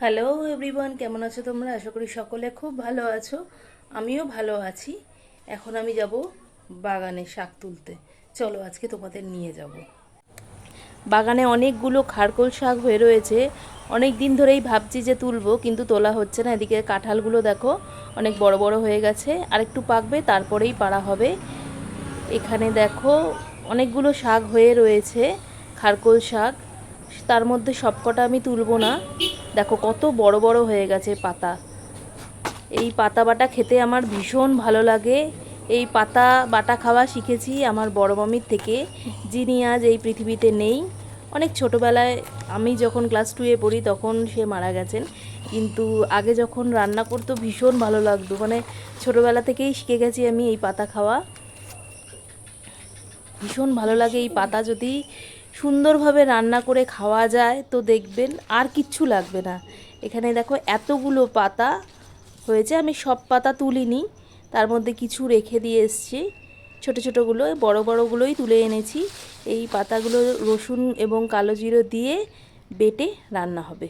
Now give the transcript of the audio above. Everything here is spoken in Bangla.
হ্যালো এভরিওয়ান কেমন আছো তোমরা? আশা করি সকলে খুব ভালো আছো। আমিও ভালো আছি। এখন আমি যাব বাগানে শাক তুলতে। চলো, আজকে তোমাদের নিয়ে যাব। বাগানে অনেকগুলো খারকোল শাক হয়ে রয়েছে। অনেক দিন ধরেই ভাবছি যে তুলবো, কিন্তু তোলা হচ্ছে না। এদিকে কাঁঠালগুলো দেখো, অনেক বড় বড় হয়ে গেছে। আর একটু পাকবে, তারপরেই পাড়া হবে। এখানে দেখো, অনেকগুলো শাক হয়ে রয়েছে, খারকোল শাক। তার মধ্যে সবকটা আমি তুলবো না। দেখো কত বড় বড় হয়ে গেছে পাতা। এই পাতা বাটা খেতে আমার ভীষণ ভালো লাগে। এই পাতা বাটা খাওয়া শিখেছি আমার বড় মামির থেকে, যিনি আজ এই পৃথিবীতে নেই। অনেক ছোটোবেলায় আমি যখন ক্লাস টুয়ে পড়ি তখন সে মারা গেছেন। কিন্তু আগে যখন রান্না করতো ভীষণ ভালো লাগতো। মানে ছোটোবেলা থেকেই শিখে গেছি আমি এই পাতা খাওয়া। ভীষণ ভালো লাগে এই পাতা যদি সুন্দরভাবে রান্না করে খাওয়া যায়, তো দেখবেন আর কিচ্ছু লাগবে না। এখানে দেখো এতগুলো পাতা হয়েছে, আমি সব পাতা তুলিনি, তার মধ্যে কিছু রেখে দিয়ে এসছি। ছোটো ছোটোগুলো, বড় বড়গুলোই তুলে এনেছি। এই পাতাগুলো রসুন এবং কালো জিরো দিয়ে বেটে রান্না হবে।